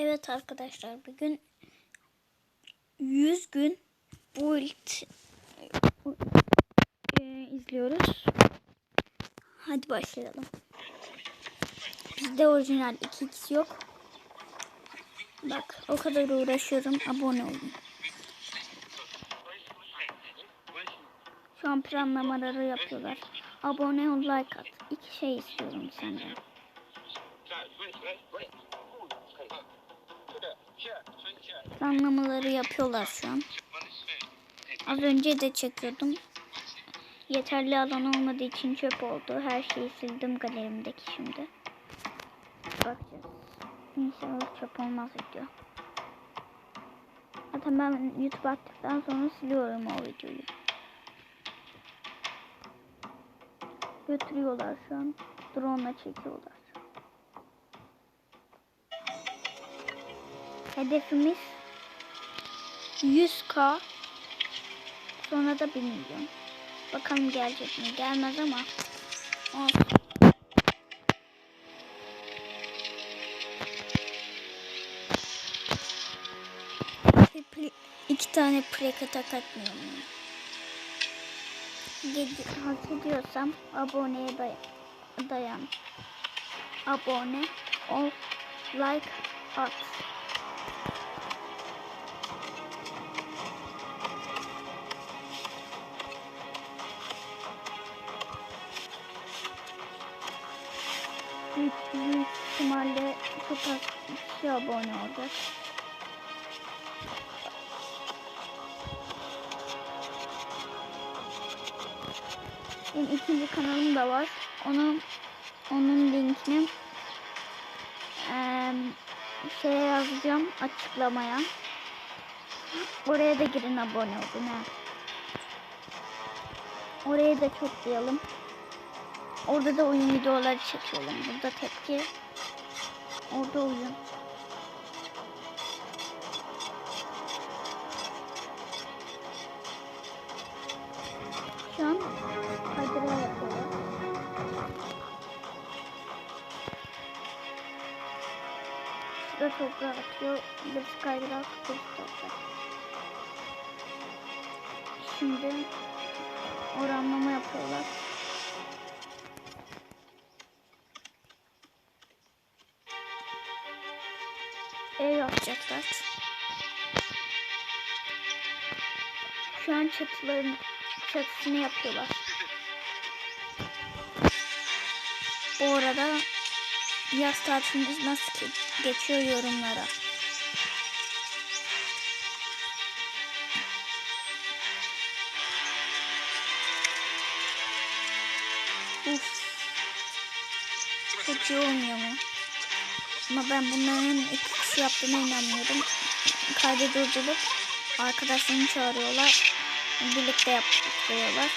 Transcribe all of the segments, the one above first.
Evet arkadaşlar bugün 100 gün build e, izliyoruz. Hadi başlayalım. Bizde orijinal 2x yok. Bak o kadar uğraşıyorum. Abone olun. Şu an planlamaları yapıyorlar. Abone ol, like at. İki şey istiyorum senden. Planlamaları yapıyorlar şu an. Az önce de çekiyordum. Yeterli alan olmadığı için çöp oldu. Her şeyi sildim galerimdeki şimdi. Bakacağız. İnşallah çöp olmaz video. Zaten ben YouTube attıktan sonra siliyorum o videoyu. Götürüyorlar şu an. Drone'la çekiyorlar. Hedefimiz 100k. Sonra da 1 milyon. Bakalım gelecek mi? Gelmez ama. Olsun. İki tane plaka tak atmıyorum. ya. Gece hak ediyorsam aboneye day- dayan. Abone ol, like at. Büyük, büyük ihtimalle çok az kişi abone olacak. Benim ikinci kanalım da var. Onun onun linkini eee şeye yazacağım açıklamaya. Oraya da girin abone olun ha. Oraya da çoklayalım. Orada da oyun videoları çekiyorum. Burada tepki. Orada oyun. Şu an kaydıra yapıyorlar. Şurada toprağı atıyor. Birisi kaydırak, birisi toprak. Şimdi oranlama yapıyorlar. Çatıların çatısını yapıyorlar. Bu arada yaz tatiliniz nasıl ki- geçiyor yorumlara. Uf. Çok iyi olmuyor mu? Ama ben bunların iki kişi yaptığına inanmıyorum. Durdurup arkadaşlarını çağırıyorlar. Birlikte yapıyorlar.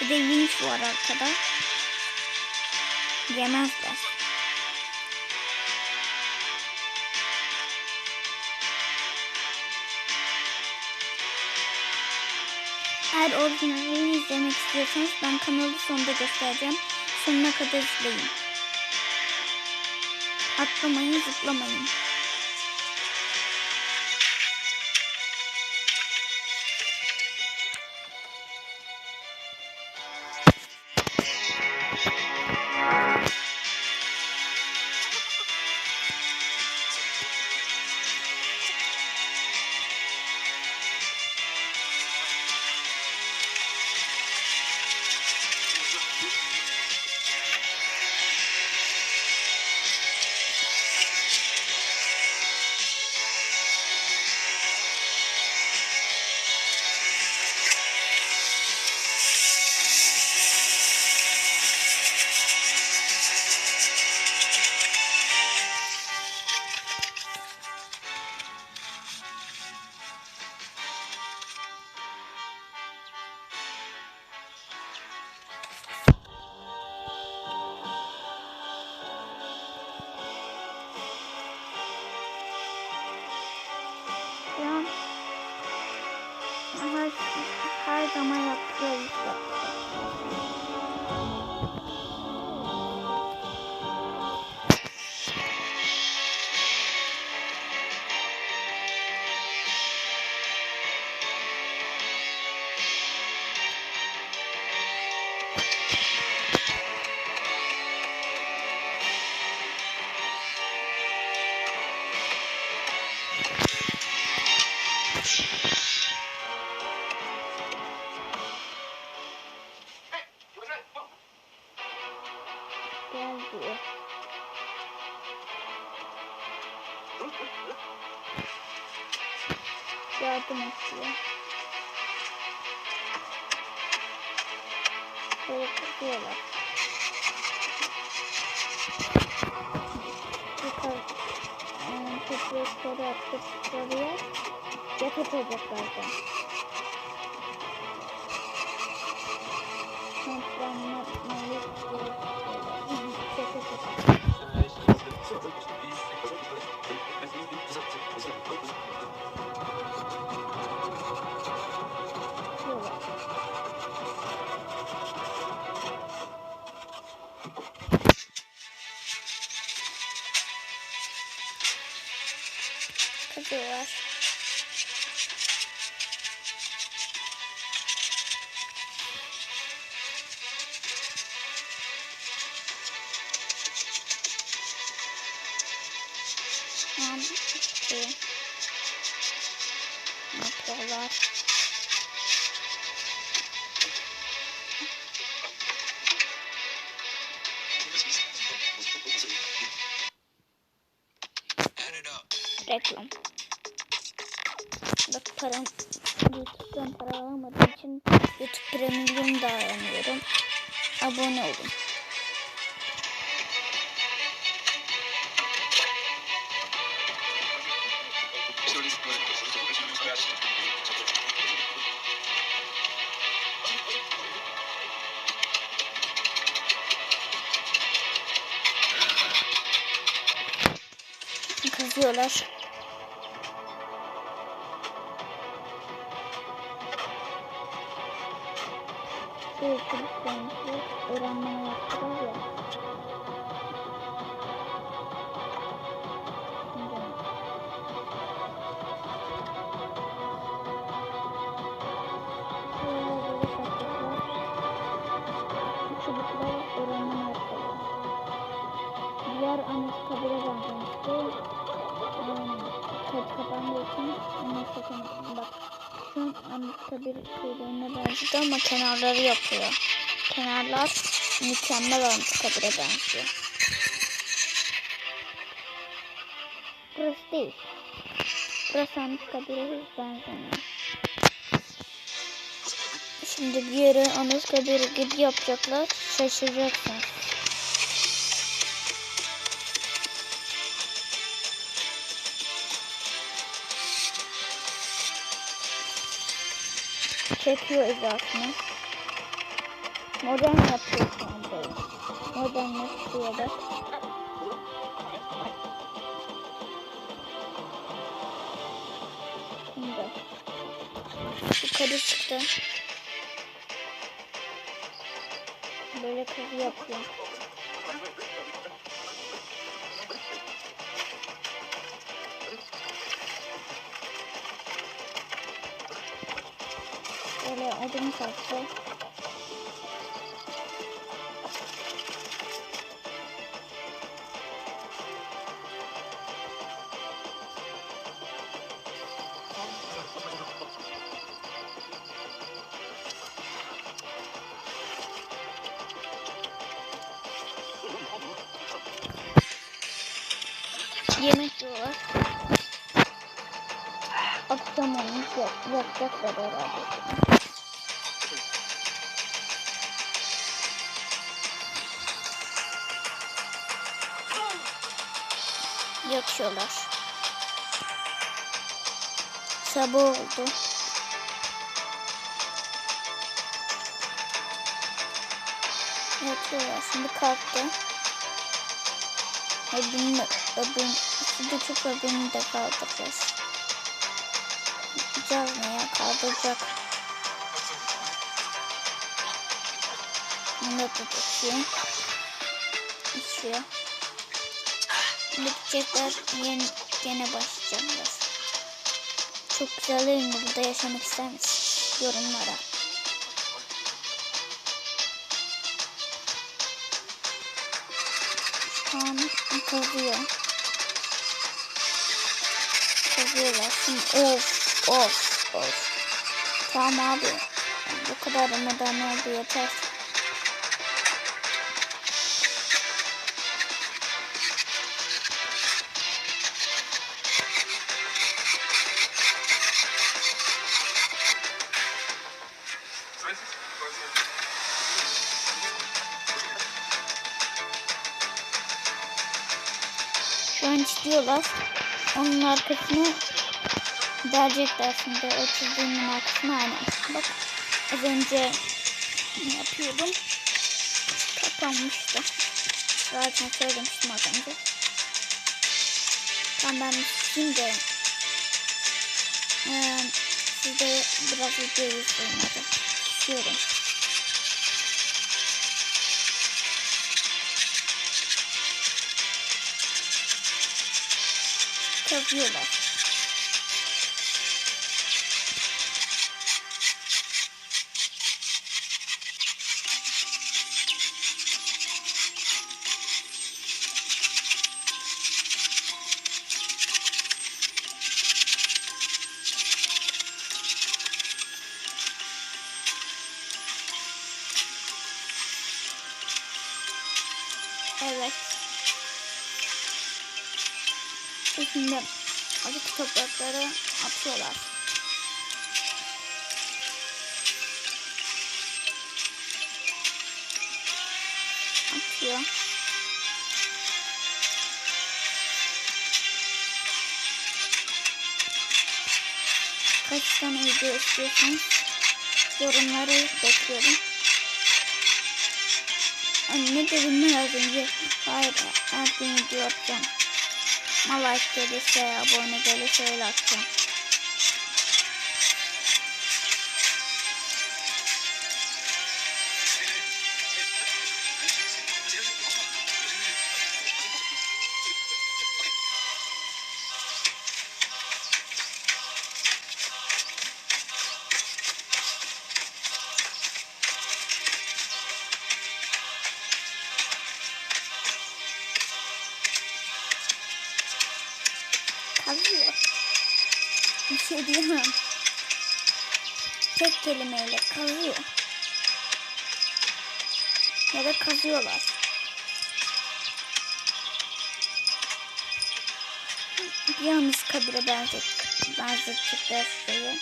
Bir de winch var arkada. Yemezler. Eğer orijinalini izlemek istiyorsanız ben kanalı sonunda göstereceğim. Sonuna kadar izleyin. Atlamayın, zıplamayın. Bak param YouTube'dan para alamadığım için YouTube Premium da aramıyorum. Abone olun. Kızıyorlar. Şeylerine benzedi ama kenarları yapıyor. Kenarlar mükemmel anıtkabire benziyor. Burası değil. Burası anıtkabire benzemiyor. Şimdi bir yere anıtkabir gibi yapacaklar. Şaşıracaksın. Çekiyor izasını. Modern yapıyor şu an böyle. Modernleştiriyor da. Şimdi. Yukarı çıktı. Böyle kızı yapıyor. Böyle odun kalktı. Yemek Yatıyorlar. Sabah oldu. Yatıyorlar. Şimdi kalktı. Öbürünü, öbürünü, şimdi çok öbürünü de kaldıracağız. Yapacağız ne ya? Kaldıracak. Bunu da tutayım. İçiyor. Bitecekler. Yeni, gene başlayacaklar. Çok güzel mi? Burada yaşamak ister misin? Yorumlara. An kazıyor. Kazıyor. kazıyorlar. Şimdi of of of. Tamam abi. Bu kadar Ramazan oldu yeter. İstiyorlar. Onun arkasını verecekler şimdi. O çizdiğimin arkasına aynen. Bak az önce yapıyordum. Kapanmıştı. Zaten söylemiştim az önce. Tamam ben şimdi ee, siz de biraz video izleyin hadi. Kazıyorlar. Evet. Atıyor. Kaç tane video istiyorsanız yorumları bekliyorum. Ay, ne dedim ben az önce? Hayır, her gün video atacağım. Ama like gelirse, abone gelirse öyle atacağım. Kazıyor. Bir şey diyemem. Tek kelimeyle kazıyor. Ya da kazıyorlar. Yalnız kabire benzet, benzettikleri şeyi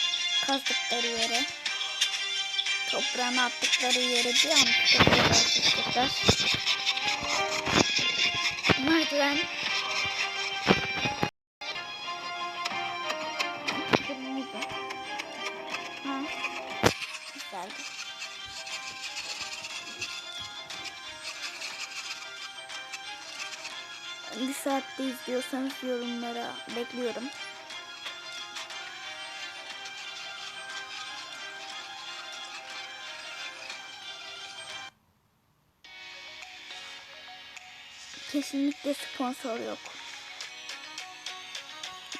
kazdıkları yere toprağına attıkları yere bir an kabire benzettikler. Merdiven saatte izliyorsanız yorumlara bekliyorum. Kesinlikle sponsor yok.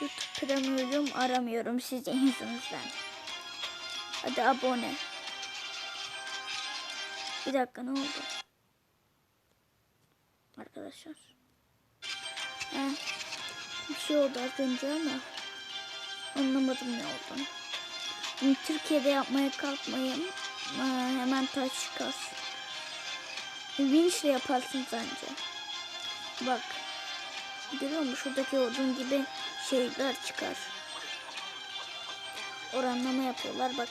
YouTube Premium aramıyorum sizin yüzünüzden. Hadi abone. Bir dakika ne oldu? Arkadaşlar. Şey oldu az önce ama anlamadım ne olduğunu. Şimdi Türkiye'de yapmaya kalkmayın. Ha, hemen taş kas. Vinçle yaparsın bence. Bak. Görüyor musun? Şuradaki odun gibi şeyler çıkar. Oranlama yapıyorlar. Bak.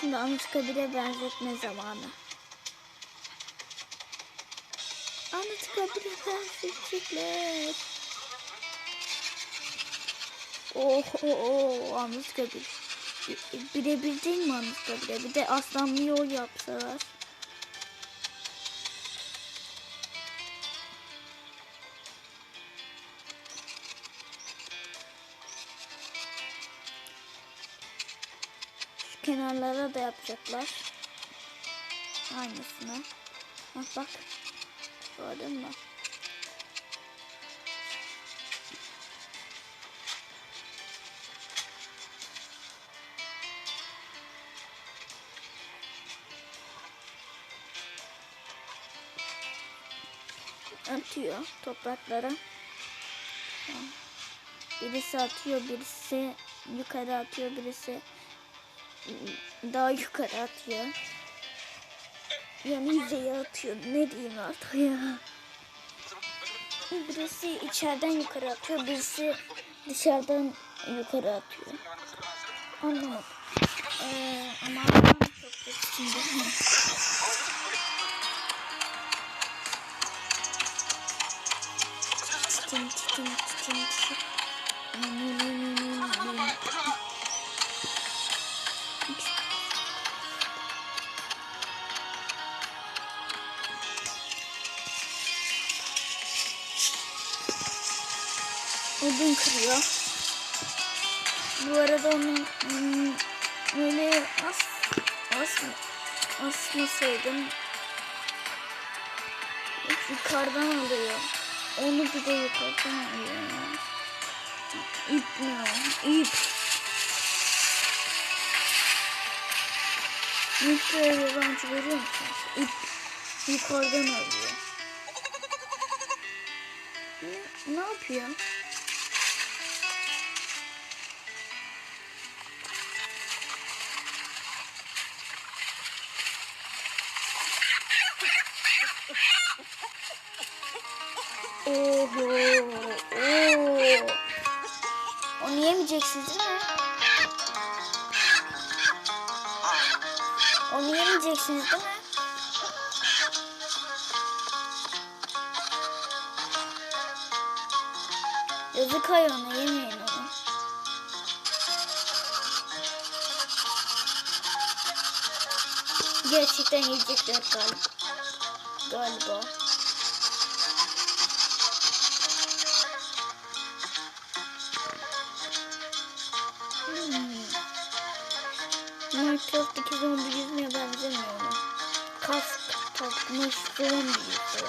Şimdi Anıtkabir'e benzetme zamanı. Anıtkabir'e benzetecekler. Oh oh oh Anıtkabir. Birebir değil mi Anıtkabir'e? Bir de aslanlı yol yapsalar. Şu kenarlara da yapacaklar. Aynısını. Bak bak. Gördün mü? Atıyor topraklara. Birisi atıyor, birisi yukarı atıyor, birisi daha yukarı atıyor. Yani yüzeye atıyor. Ne diyeyim artık ya. Birisi içeriden yukarı atıyor, birisi dışarıdan yukarı atıyor. Anlamadım. Ee, ama çok kötü Odun kırıyor. Bu arada onun öyle as as asmasaydım yukarıdan alıyor. Onu bir de ya. İp o? İp. Böyle yabancı görüyor musunuz? İp yukarıdan alıyor. Ne, ne yapıyor? Gerçekten yiyecekler galiba. Galiba. Hmm. Minecraft'taki zombi yüzmeye benzemiyor ona. Kask takmış zombi yüzü.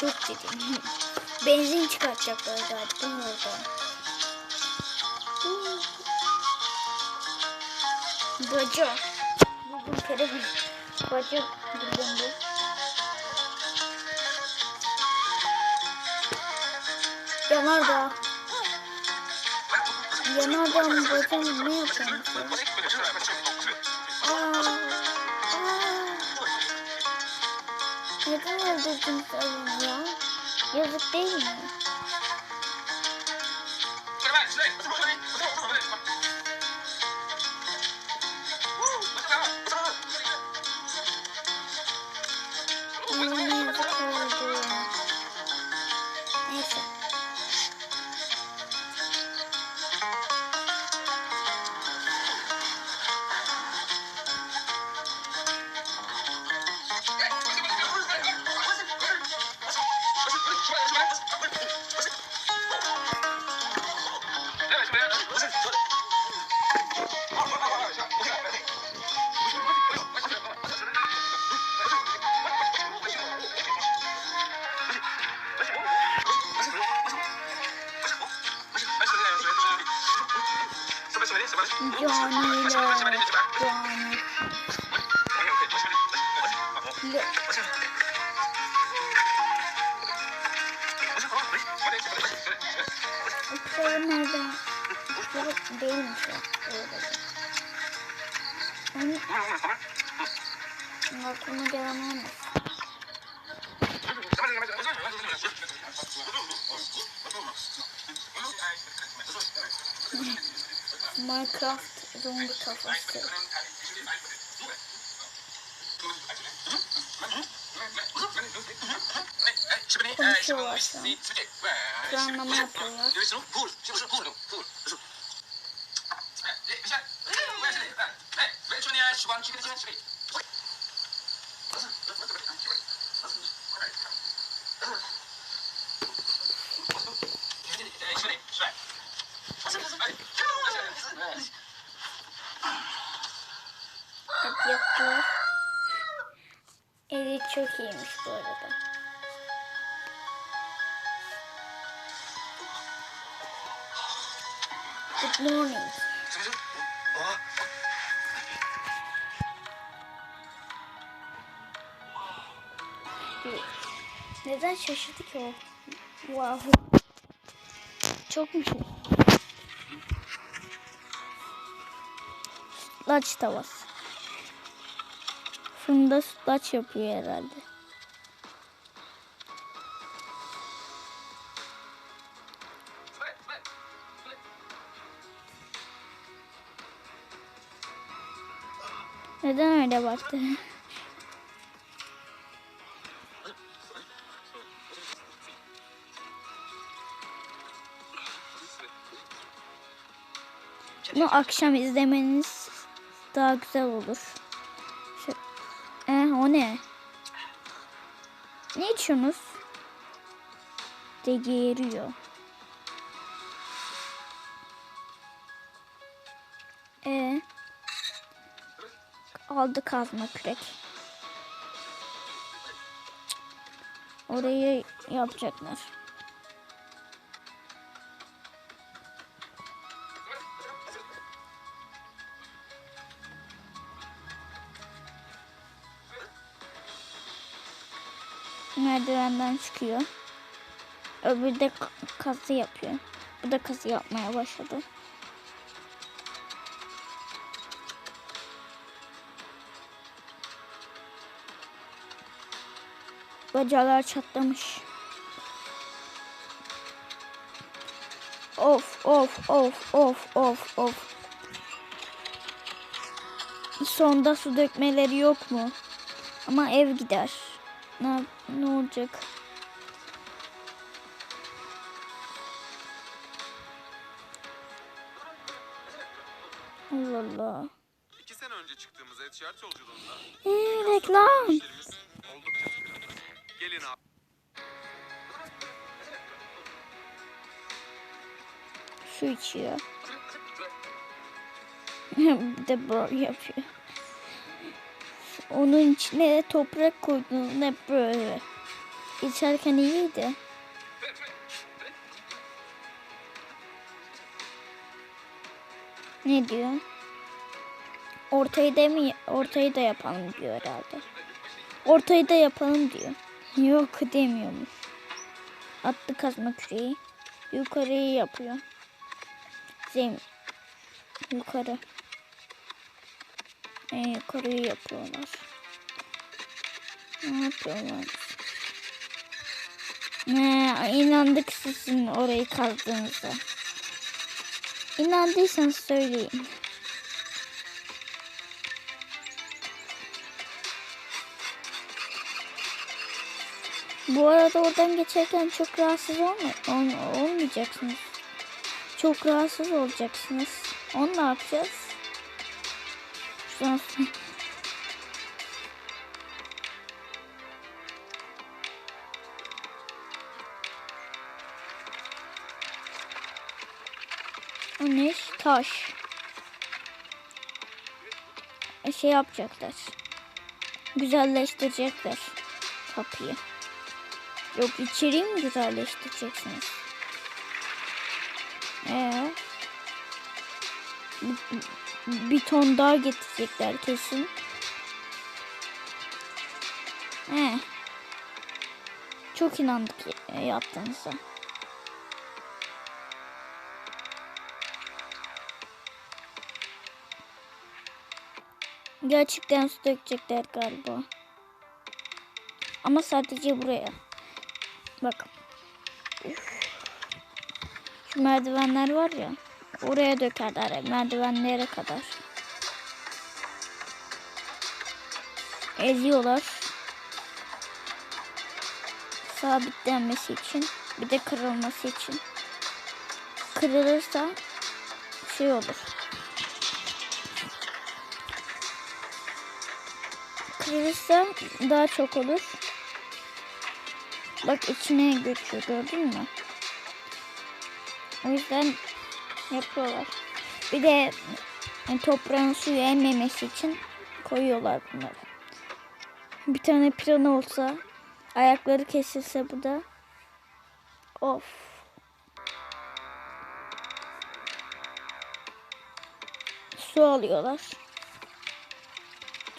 Çok ciddi. Benzin çıkartacaklar galiba orada. Baca. Buldum kere Baca buldum bu. Yanardağ. Yanardağ mı baca mı ne yapıyorsunuz ya? Aa, aa. Neden öldürdünüz onu ya? Yazık değil mi? Caniler. Cani. Le- Uçağı nereden? Yok değilmiş o. Öyle. Onu aklıma gelen olmaz. Minecraft zombi kafası. Konuşuyorlar şu an. Planlama yapıyorlar. İyiymiş bu arada. Good morning. Neden şaşırdı ki o? Wow. Çok mu şey? Sütlaç tavası. Fırında sütlaç yapıyor herhalde. Neden öyle baktı? Bunu akşam izlemeniz daha güzel olur. O ne? Ne içiyorsunuz? De geğiriyor. E aldı kazma kürek. Orayı yapacaklar. Merdivenden çıkıyor. Öbürü de kazı yapıyor. Bu da kazı yapmaya başladı. Bacalar çatlamış. Of of of of of of. Sonda su dökmeleri yok mu? Ama ev gider. Ne, ne olacak? Allah Allah. İki sene önce çıktığımız e-ticaret yolculuğunda Ee, reklam. Gelin abi. Su içiyor. Bir de böyle yapıyor. Onun içine toprak koydunuz ne böyle. İçerken iyiydi. Ne diyor? Ortayı da mı ortayı da yapalım diyor herhalde. Ortayı da yapalım diyor. Yok demiyormuş. Attı kazma küreği. Yukarıyı yapıyor. Zem yukarı. En yukarıyı yapıyorlar. Ne yapıyorlar? Ne inandık sizin orayı kazdığınıza. İnandıysanız söyleyin. Bu arada oradan geçerken çok rahatsız olma, ol- olmayacaksınız. Çok rahatsız olacaksınız. Onu ne yapacağız? Şuradan Taş. E, Şey yapacaklar. Güzelleştirecekler kapıyı. Yok içeriği mi güzelleştireceksiniz? Ee, bir- ton daha getirecekler kesin. He. Çok inandık e, yaptığınıza. Gerçekten su dökecekler galiba. Ama sadece buraya. Bak. Şu merdivenler var ya. Oraya dökerler merdivenlere kadar. Eziyorlar. Sabitlenmesi için. Bir de kırılması için. Kırılırsa şey olur. Kırılırsa daha çok olur. Bak içine göçüyor gördün mü? O yüzden yapıyorlar. Bir de e, toprağın suyu emmemesi için koyuyorlar bunları. Bir tane pirana olsa ayakları kesilse bu da of. Su alıyorlar.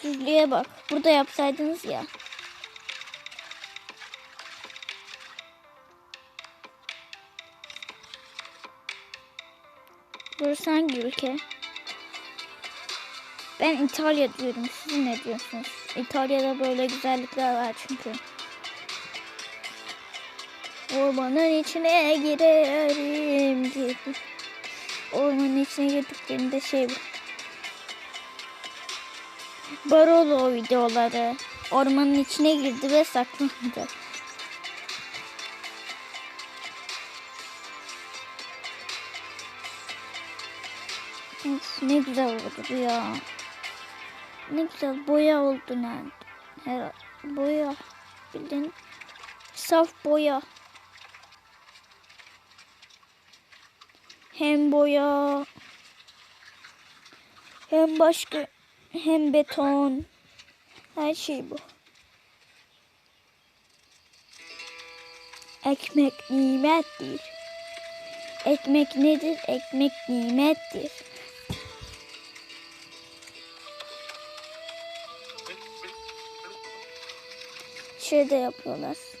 Düzlüğe bak. Burada yapsaydınız ya. Burası hangi ülke? Ben İtalya diyorum. Siz ne diyorsunuz? İtalya'da böyle güzellikler var çünkü. Ormanın içine girerim gibi. Ormanın içine girdiklerinde şey Barolo videoları. Ormanın içine girdi ve saklandı. Ne güzel oldu ya. Ne güzel boya oldu nerede? Her boya. Bildiğin saf boya. Hem boya hem başka hem beton her şey bu. Ekmek nimettir. Ekmek nedir? Ekmek nimettir. Şöyle yapıyorlar.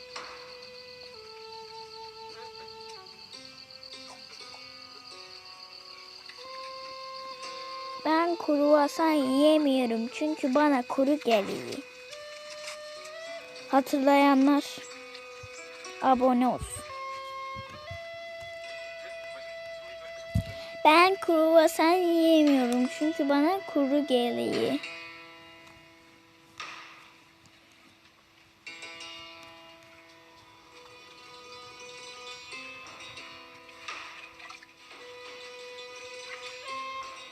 Kruvasan yiyemiyorum çünkü bana kuru geliyor. Hatırlayanlar abone olsun. Ben kruvasan yiyemiyorum çünkü bana kuru geliyor.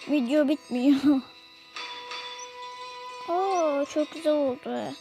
Video bitmiyor. Çok güzel oldu.